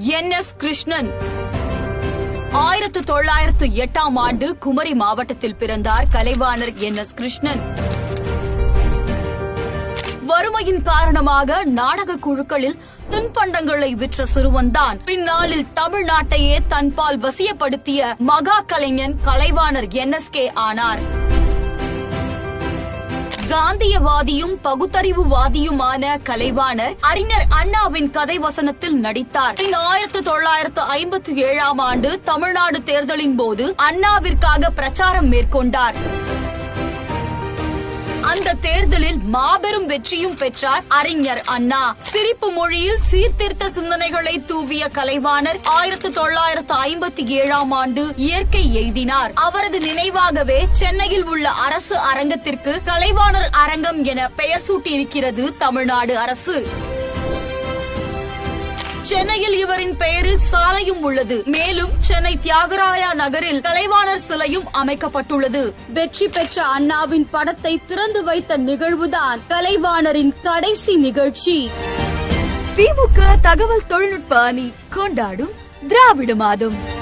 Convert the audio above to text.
N S Krishnan. ஆயிரத்து தொள்ளாயிரத்து எட்டாம் ஆண்டு குமரி மாவட்டத்தில் பிறந்தார் கலைவாணர் என் எஸ் கிருஷ்ணன். வறுமையின் காரணமாக நாடக குழுக்களில் தின்பண்டங்களை விற்ற சிறுவன்தான். பின்னாளில் தமிழ்நாட்டையே தன்பால் வசியப்படுத்திய மகா கலைஞன் கலைவாணர் என் எஸ்கே ஆனார். காந்தியவாதியும் பகுத்தறிவுவாதியுமான கலைவாணர் அறிஞர் அண்ணாவின் கதை வசனத்தில் நடித்தார். பின் ஆயிரத்தி தொள்ளாயிரத்து ஐம்பத்தி ஏழாம் ஆண்டு தமிழ்நாடு தேர்தலின் போது அண்ணாவிற்காக பிரச்சாரம் மேற்கொண்டார். அந்த தேர்தலில் மாபெரும் வெற்றியும் பெற்றார் அறிஞர் அண்ணா. சிரிப்பு மொழியில் சீர்திருத்த சிந்தனைகளை தூவிய கலைவாணர் ஆயிரத்தி தொள்ளாயிரத்து ஐம்பத்தி ஏழாம் ஆண்டு இயற்கை எய்தினார். அவரது நினைவாகவே சென்னையில் உள்ள அரசு அரங்கத்திற்கு கலைவாணர் அரங்கம் என பெயர் சூட்டியிருக்கிறது தமிழ்நாடு அரசு. சென்னையில் இவரின் பெயரில் சாலையும் உள்ளது. மேலும் சென்னை தியாகராயா நகரில் கலைவாணர் சிலையும் அமைக்கப்பட்டுள்ளது. வெற்றி பெற்ற அண்ணாவின் படத்தை திறந்து வைத்த நிகழ்வுதான் கலைவாணரின் கடைசி நிகழ்ச்சி. திமுக தகவல் தொழில்நுட்ப அணி கொண்டாடும் திராவிட மாதம்.